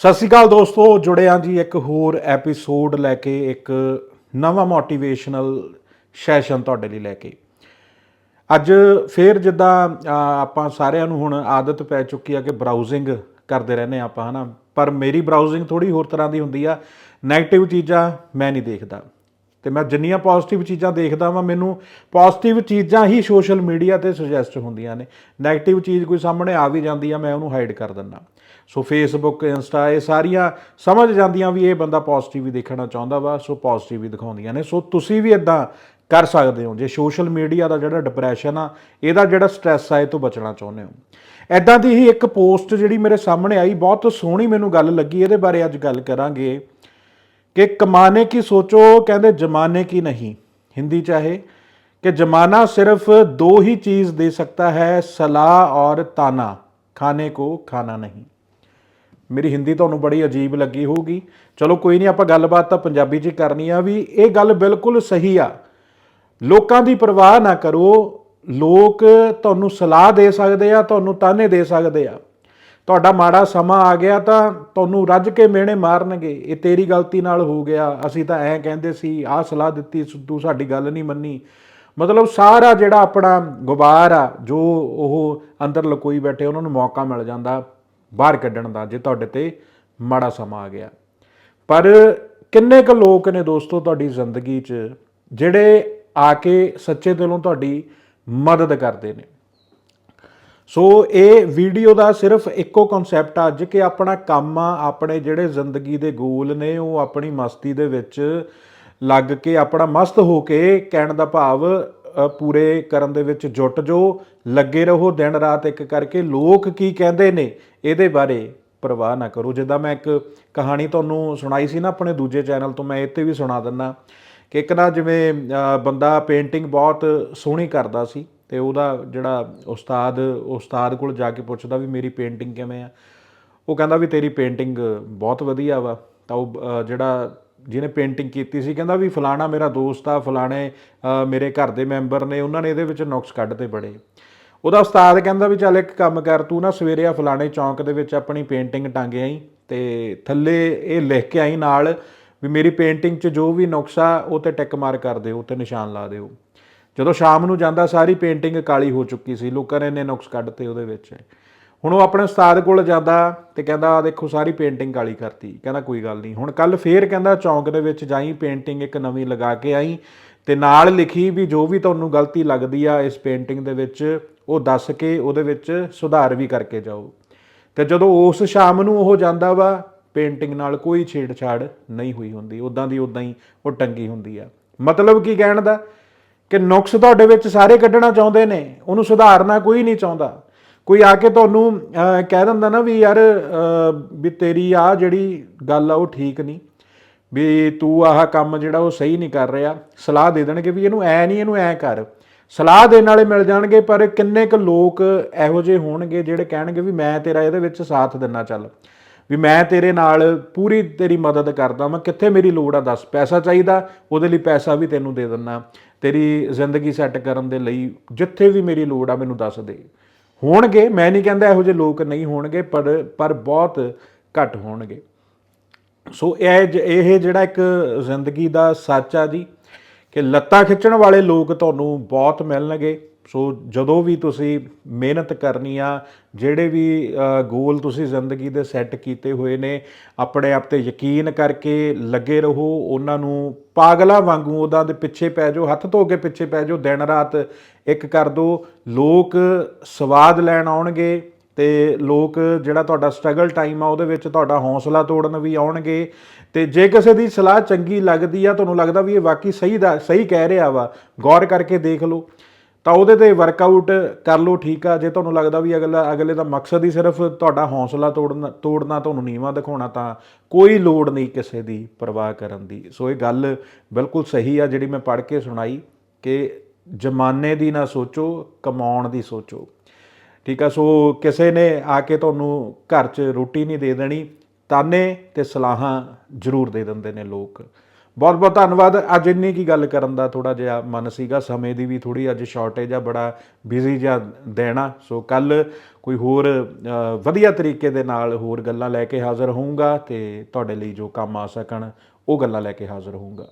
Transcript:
ਸਤਿ ਸ਼੍ਰੀ ਅਕਾਲ ਦੋਸਤੋ, ਜੁੜੇ ਹਾਂ ਜੀ ਇੱਕ ਹੋਰ ਐਪੀਸੋਡ ਲੈ ਕੇ, ਇੱਕ ਨਵਾਂ ਮੋਟੀਵੇਸ਼ਨਲ ਸੈਸ਼ਨ ਤੁਹਾਡੇ ਲਈ ਲੈ ਕੇ। ਅੱਜ ਫੇਰ ਜਿੱਦਾਂ ਆਪਾਂ ਸਾਰਿਆਂ ਨੂੰ ਹੁਣ ਆਦਤ ਪੈ ਚੁੱਕੀ ਆ ਕਿ ਬਰਾਊਜ਼ਿੰਗ ਕਰਦੇ ਰਹਿੰਦੇ ਹਾਂ ਆਪਾਂ, ਹਨਾ? ਪਰ ਮੇਰੀ ਬਰਾਊਜ਼ਿੰਗ ਥੋੜੀ ਹੋਰ ਤਰ੍ਹਾਂ ਦੀ ਹੁੰਦੀ ਆ। 네ਗੇਟਿਵ ਚੀਜ਼ਾਂ ਮੈਂ ਨਹੀਂ ਦੇਖਦਾ। ਤੇ ਮੈਂ ਜਿੰਨੀਆਂ ਪੋਜ਼ਿਟਿਵ ਚੀਜ਼ਾਂ ਦੇਖਦਾ ਵਾਂ, ਮੈਨੂੰ ਪੋਜ਼ਿਟਿਵ ਚੀਜ਼ਾਂ ਹੀ ਸੋਸ਼ਲ ਮੀਡੀਆ ਤੇ ਸੁਜੈਸਟ ਹੁੰਦੀਆਂ ਨੇ। 네ਗੇਟਿਵ ਚੀਜ਼ ਕੋਈ ਸਾਹਮਣੇ ਆ ਵੀ ਜਾਂਦੀ ਆ, ਮੈਂ ਉਹਨੂੰ ਹਾਈਡ ਕਰ ਦਿੰਦਾ। ਸੋ ਫੇਸਬੁੱਕ ਇੰਸਟਾ ਇਹ ਸਾਰੀਆਂ ਸਮਝ ਜਾਂਦੀਆਂ ਵੀ ਇਹ ਬੰਦਾ ਪੋਜ਼ਿਟਿਵ ਹੀ ਦੇਖਣਾ ਚਾਹੁੰਦਾ ਵਾ, ਸੋ ਪੋਜ਼ਿਟਿਵ ਹੀ ਦਿਖਾਉਂਦੀਆਂ ਨੇ। ਸੋ ਤੁਸੀਂ ਵੀ ਇਦਾਂ ਕਰ ਸਕਦੇ ਹੋ। ਜੇ ਸੋਸ਼ਲ ਮੀਡੀਆ ਦਾ ਜਿਹੜਾ ਡਿਪਰੈਸ਼ਨ ਆ, ਇਹਦਾ ਜਿਹੜਾ ਸਟ੍ਰੈਸ ਆ, ਇਹ ਤੋਂ ਬਚਣਾ ਚਾਹੁੰਦੇ ਹੋ। ਐਦਾਂ ਦੀ ਹੀ ਇੱਕ ਪੋਸਟ ਜਿਹੜੀ ਮੇਰੇ ਸਾਹਮਣੇ ਆਈ, ਬਹੁਤ ਸੋਹਣੀ ਮੈਨੂੰ ਗੱਲ ਲੱਗੀ, ਇਹਦੇ ਬਾਰੇ ਅੱਜ ਗੱਲ ਕਰਾਂਗੇ। कि कमाने की सोचो कहते जमाने की नहीं हिंदी चाहे कि जमाना सिर्फ दो ही चीज दे सकता है सलाह और ताना खाने को खाना नहीं ਮੇਰੀ ਹਿੰਦੀ ਤੁਹਾਨੂੰ ਬੜੀ ਅਜੀਬ ਲੱਗੀ ਹੋਊਗੀ ਚਲੋ ਕੋਈ ਨਹੀਂ ਆਪਾਂ ਗੱਲਬਾਤ ਤਾਂ ਪੰਜਾਬੀ 'ਚ ਹੀ ਕਰਨੀ ਆ ਵੀ ਇਹ ਗੱਲ ਬਿਲਕੁਲ ਸਹੀ ਆ ਲੋਕਾਂ ਦੀ ਪਰਵਾਹ ਨਾ ਕਰੋ ਲੋਕ ਤੁਹਾਨੂੰ ਸਲਾਹ ਦੇ ਸਕਦੇ ਆ ਤੁਹਾਨੂੰ ਤਾਨੇ ਦੇ ਸਕਦੇ ਆ ਤੁਹਾਡਾ ਮਾੜਾ ਸਮਾਂ ਆ ਗਿਆ ਤਾਂ ਤੁਹਾਨੂੰ ਰੱਜ ਕੇ ਮੇਣੇ ਮਾਰਨਗੇ। ਇਹ ਤੇਰੀ ਗਲਤੀ ਨਾਲ ਹੋ ਗਿਆ। ਅਸੀਂ ਤਾਂ ਐਂ ਕਹਿੰਦੇ ਸੀ, ਆਹ ਸਲਾਹ ਦਿੱਤੀ ਤੂੰ ਸਾਡੀ ਗੱਲ ਨਹੀਂ ਮੰਨੀ। ਮਤਲਬ ਸਾਰਾ ਜਿਹੜਾ ਆਪਣਾ ਗੁਬਾਰ ਆ, ਜੋ ਉਹ ਅੰਦਰ ਲਕੋਈ ਬੈਠੇ, ਉਹਨਾਂ ਨੂੰ ਮੌਕਾ ਮਿਲ ਜਾਂਦਾ ਬਾਹਰ ਕੱਢਣ ਦਾ, ਜੇ ਤੁਹਾਡੇ ਤੇ ਮਾੜਾ ਸਮਾਂ ਆ ਗਿਆ। ਪਰ ਕਿੰਨੇ ਕੁ ਲੋਕ ਨੇ ਦੋਸਤੋ ਤੁਹਾਡੀ ਜ਼ਿੰਦਗੀ 'ਚ, ਜਿਹੜੇ ਆ ਕੇ ਸੱਚੇ ਦਿਲੋਂ ਤੁਹਾਡੀ ਮਦਦ ਕਰਦੇ ਨੇ? ਸੋ ਇਹ ਵੀਡੀਓ ਦਾ ਸਿਰਫ ਇੱਕੋ ਕਨਸੈਪਟ ਆ, ਅੱਜ ਕਿ ਆਪਣਾ ਕੰਮ ਆ, ਆਪਣੇ ਜਿਹੜੇ ਜ਼ਿੰਦਗੀ ਦੇ ਗੋਲ ਨੇ, ਉਹ ਆਪਣੀ ਮਸਤੀ ਦੇ ਵਿੱਚ ਲੱਗ ਕੇ ਆਪਣਾ ਮਸਤ ਹੋ ਕੇ ਕਹਿਣ ਦਾ ਭਾਵ ਪੂਰੇ ਕਰਨ ਦੇ ਵਿੱਚ ਜੁਟ ਜੋ ਲੱਗੇ ਰਹੋ, ਦਿਨ ਰਾਤ ਇੱਕ ਕਰਕੇ ਲੋਕ ਕੀ ਕਹਿੰਦੇ ਨੇ, ਇਹਦੇ ਬਾਰੇ ਪਰਵਾਹ ਨਾ ਕਰੋ। ਜਿੱਦਾਂ ਮੈਂ ਇੱਕ ਕਹਾਣੀ ਤੁਹਾਨੂੰ ਸੁਣਾਈ ਸੀ ਨਾ ਆਪਣੇ ਦੂਜੇ ਚੈਨਲ ਤੋਂ, ਮੈਂ ਇਹ ਤੇ ਵੀ ਸੁਣਾ ਦਿੰਦਾ ਕਿ ਇੱਕ ਨਾ ਜਿਵੇਂ ਬੰਦਾ ਪੇਂਟਿੰਗ ਬਹੁਤ ਸੋਹਣੀ ਕਰਦਾ ਸੀ ਤੇ ਉਹਦਾ ਜਿਹੜਾ ਉਸਤਾਦ ਉਸਤਾਦ ਕੋਲ ਜਾ ਕੇ ਪੁੱਛਦਾ ਵੀ ਮੇਰੀ ਪੇਂਟਿੰਗ ਕਿਵੇਂ ਆ। ਉਹ ਕਹਿੰਦਾ ਵੀ ਤੇਰੀ ਪੇਂਟਿੰਗ ਬਹੁਤ ਵਧੀਆ ਵਾ। ਤਾਂ ਉਹ ਜਿਹੜਾ ਜਿਹਨੇ ਪੇਂਟਿੰਗ ਕੀਤੀ ਸੀ, ਕਹਿੰਦਾ ਵੀ ਫਲਾਣਾ ਮੇਰਾ ਦੋਸਤ ਆ, ਫਲਾਣੇ ਮੇਰੇ ਘਰ ਦੇ ਮੈਂਬਰ ਨੇ, ਉਹਨਾਂ ਨੇ ਇਹਦੇ ਵਿੱਚ ਨੁਕਸ ਕੱਢਦੇ ਬੜੇ ਉਹਦਾ ਉਸਤਾਦ ਕਹਿੰਦਾ ਵੀ ਚੱਲ ਇੱਕ ਕੰਮ ਕਰ, ਤੂੰ ਨਾ ਸਵੇਰੇ ਆ ਫਲਾਣੇ ਚੌਂਕ ਦੇ ਵਿੱਚ ਆਪਣੀ ਪੇਂਟਿੰਗ ਟੰਗ ਆਈ ਤੇ ਥੱਲੇ ਇਹ ਲਿਖ ਕੇ ਆਈ ਨਾਲ ਵੀ ਮੇਰੀ ਪੇਂਟਿੰਗ 'ਚ ਜੋ ਵੀ ਨੁਕਸ ਆ, ਉਹ ਤੇ ਟਿਕ ਮਾਰ ਕਰ ਦਿਓ ਤੇ ਨਿਸ਼ਾਨ ਲਾ ਦਿਓ। ਜਦੋਂ ਸ਼ਾਮ ਨੂੰ ਜਾਂਦਾ, ਸਾਰੀ ਪੇਂਟਿੰਗ ਕਾਲੀ ਹੋ ਚੁੱਕੀ ਸੀ, ਲੋਕਾਂ ਨੇ ਇੰਨੇ ਨੁਕਸ ਕੱਢਤੇ ਉਹਦੇ ਵਿੱਚ। ਹੁਣ ਉਹ ਆਪਣੇ ਉਸਤਾਦ ਕੋਲ ਜਾਂਦਾ ਤੇ ਕਹਿੰਦਾ ਆ ਦੇਖੋ, ਸਾਰੀ ਪੇਂਟਿੰਗ ਕਾਲੀ ਕਰਤੀ। ਕਹਿੰਦਾ, ਕੋਈ ਗੱਲ ਨਹੀਂ। ਹੁਣ ਕੱਲ ਫੇਰ ਕਹਿੰਦਾ, ਚੌਂਕ ਦੇ ਵਿੱਚ ਜਾਈ ਪੇਂਟਿੰਗ ਇੱਕ ਨਵੀਂ ਲਗਾ ਕੇ ਆਈ ਤੇ ਨਾਲ ਲਿਖੀ ਵੀ ਜੋ ਵੀ ਤੁਹਾਨੂੰ ਗਲਤੀ ਲੱਗਦੀ ਆ ਇਸ ਪੇਂਟਿੰਗ ਦੇ ਵਿੱਚ, ਉਹ ਦੱਸ ਕੇ ਉਹਦੇ ਵਿੱਚ ਸੁਧਾਰ ਵੀ ਕਰਕੇ ਜਾਓ। ਤੇ ਜਦੋਂ ਉਸ ਸ਼ਾਮ ਨੂੰ ਉਹ ਜਾਂਦਾ ਵਾ ਪੇਂਟਿੰਗ ਨਾਲ ਕੋਈ ਛੇੜਛਾੜ ਨਹੀਂ ਹੋਈ ਹੁੰਦੀ। ਉਦਾਂ ਦੀ ਉਦਾਂ ਹੀ ਉਹ ਟੰਗੀ ਹੁੰਦੀ ਆ। ਮਤਲਬ ਕੀ ਕਹਿਣ ਦਾ? ਕਿ ਨੁਕਸ ਤੁਹਾਡੇ ਵਿੱਚ ਸਾਰੇ ਕੱਢਣਾ ਚਾਹੁੰਦੇ ਨੇ, ਉਹਨੂੰ ਸੁਧਾਰਨਾ ਕੋਈ ਨਹੀਂ ਚਾਹੁੰਦਾ। ਕੋਈ ਆ ਕੇ ਤੁਹਾਨੂੰ ਕਹਿ ਦਿੰਦਾ ਨਾ ਵੀ ਯਾਰ ਵੀ ਤੇਰੀ ਆ ਜਿਹੜੀ ਗੱਲ ਆ ਉਹ ਠੀਕ ਨਹੀਂ, ਵੀ ਤੂੰ ਆਹ ਕੰਮ ਜਿਹੜਾ ਉਹ ਸਹੀ ਨਹੀਂ ਕਰ ਰਿਹਾ, ਸਲਾਹ ਦੇ ਦੇਣਗੇ ਵੀ ਇਹਨੂੰ ਐ ਨਹੀਂ, ਇਹਨੂੰ ਐ ਕਰ। ਸਲਾਹ ਦੇਣ ਵਾਲੇ ਮਿਲ ਜਾਣਗੇ, ਪਰ ਕਿੰਨੇ ਕੁ ਲੋਕ ਇਹੋ ਜਿਹੇ ਹੋਣਗੇ ਜਿਹੜੇ ਕਹਿਣਗੇ ਵੀ ਮੈਂ ਤੇਰਾ ਇਹਦੇ ਵਿੱਚ ਸਾਥ ਦਿੰਨਾ ਚੱਲ। ਵੀ ਮੈਂ ਤੇਰੇ ਨਾਲ ਪੂਰੀ ਤੇਰੀ ਮਦਦ ਕਰਦਾ ਮੈਂ ਕਿੱਥੇ ਮੇਰੀ ਲੋੜ ਆ ਦੱਸ, ਪੈਸਾ ਚਾਹੀਦਾ, ਉਹਦੇ ਲਈ ਪੈਸਾ ਵੀ ਤੈਨੂੰ ਦੇ ਦਿੰਨਾ ਤੇਰੀ ਜ਼ਿੰਦਗੀ ਸੈੱਟ ਕਰਨ ਦੇ ਲਈ ਜਿੱਥੇ ਵੀ ਮੇਰੀ ਲੋੜ ਆ ਮੈਨੂੰ ਦੱਸ ਦੇ। ਹੋਣਗੇ, ਮੈਂ ਨਹੀਂ ਕਹਿੰਦਾ ਇਹੋ ਜਿਹੇ ਲੋਕ ਨਹੀਂ ਹੋਣਗੇ, ਪਰ ਪਰ ਬਹੁਤ ਘੱਟ ਹੋਣਗੇ। ਸੋ ਇਹ ਜ- ਇਹ ਜਿਹੜਾ ਇੱਕ ਜ਼ਿੰਦਗੀ ਦਾ ਸੱਚ ਆ ਜੀ, ਕਿ ਲੱਤਾਂ ਖਿੱਚਣ ਵਾਲੇ ਲੋਕ ਤੁਹਾਨੂੰ ਬਹੁਤ ਮਿਲਣਗੇ। ਸੋ ਜਦੋਂ ਵੀ ਤੁਸੀਂ ਮਿਹਨਤ ਕਰਨੀ ਆ, ਜਿਹੜੇ ਵੀ ਗੋਲ ਤੁਸੀਂ ਜ਼ਿੰਦਗੀ ਦੇ ਸੈੱਟ ਕੀਤੇ ਹੋਏ ਨੇ, ਆਪਣੇ ਆਪ ਤੇ ਯਕੀਨ ਕਰਕੇ ਲੱਗੇ ਰਹੋ, ਉਹਨਾਂ ਨੂੰ ਪਾਗਲਾਂ ਵਾਂਗੂ ਉਹਦਾ ਦੇ ਪਿੱਛੇ ਪੈ ਜਾਓ, ਹੱਥ ਧੋ ਕੇ ਪਿੱਛੇ ਪੈ ਜਾਓ, ਦਿਨ ਰਾਤ ਇੱਕ ਕਰ ਦੋ। ਲੋਕ ਸਵਾਦ ਲੈਣ ਆਉਣਗੇ ਤੇ ਲੋਕ ਜਿਹੜਾ ਤੁਹਾਡਾ ਸਟਰਗਲ ਟਾਈਮ ਆ, ਉਹਦੇ ਵਿੱਚ ਤੁਹਾਡਾ ਹੌਸਲਾ ਤੋੜਨ ਵੀ ਆਉਣਗੇ। ਤੇ ਜੇ ਕਿਸੇ ਦੀ ਸਲਾਹ ਚੰਗੀ ਲੱਗਦੀ ਆ, ਤੁਹਾਨੂੰ ਲੱਗਦਾ ਵੀ ਇਹ ਵਾਕਈ ਸਹੀ ਦਾ, ਸਹੀ ਕਹਿ ਰਿਹਾ ਵਾ, ਗੌਰ ਕਰਕੇ ਦੇਖ ਲਓ। ਤਾਂ ਉਹਦੇ ਤੇ ਵਰਕਆਊਟ ਕਰ ਲਓ, ਠੀਕ ਆ। ਜੇ ਤੁਹਾਨੂੰ ਲੱਗਦਾ ਵੀ ਅਗਲਾ, ਅਗਲੇ ਦਾ ਮਕਸਦ ਹੀ ਸਿਰਫ ਤੁਹਾਡਾ ਹੌਸਲਾ ਤੋੜਨਾ ਤੋੜਨਾ, ਤੁਹਾਨੂੰ ਨੀਵਾ ਦਿਖਾਉਣਾ, ਤਾਂ ਕੋਈ ਲੋੜ ਨਹੀਂ ਕਿਸੇ ਦੀ ਪਰਵਾਹ ਕਰਨ ਦੀ। ਸੋ ਇਹ ਗੱਲ ਬਿਲਕੁਲ ਸਹੀ ਆ, ਜਿਹੜੀ ਮੈਂ ਪੜ੍ਹ ਕੇ ਸੁਣਾਈ ਕਿ ਜਮਾਨੇ ਦੀ ਨਾ ਸੋਚੋ, ਕਮਾਉਣ ਦੀ ਸੋਚੋ। ਠੀਕ ਆ, ਸੋ ਕਿਸੇ ਨੇ ਆ ਕੇ ਤੁਹਾਨੂੰ ਘਰ 'ਚ ਰੋਟੀ ਨਹੀਂ ਦੇ ਦੇਣੀ, ਤਾਨੇ ਤੇ ਸਲਾਹਾਂ ਜ਼ਰੂਰ ਦੇ ਦਿੰਦੇ ਨੇ ਲੋਕ। ਬਹੁਤ ਬਹੁਤ ਧੰਨਵਾਦ। ਅੱਜ ਇੰਨੀ ਕੀ ਗੱਲ ਕਰਨ ਦਾ ਥੋੜਾ ਜਿਹਾ ਮਨ ਸੀਗਾ। ਸਮੇਂ ਦੀ ਵੀ ਥੋੜੀ ਅੱਜ ਸ਼ਾਰਟੇਜ ਆ, ਬੜਾ ਬਿਜ਼ੀ ਜਿਹਾ ਦੇਣਾ ਸੋ ਕੱਲ ਕੋਈ ਹੋਰ ਵਧੀਆ ਤਰੀਕੇ ਦੇ ਨਾਲ ਹੋਰ ਗੱਲਾਂ ਲੈ ਕੇ ਹਾਜ਼ਰ ਹੋਊਂਗਾ ਤੇ ਤੁਹਾਡੇ ਲਈ ਜੋ ਕੰਮ ਆ ਸਕਣ, ਉਹ ਗੱਲਾਂ ਲੈ ਕੇ ਹਾਜ਼ਰ ਹੋਊਂਗਾ।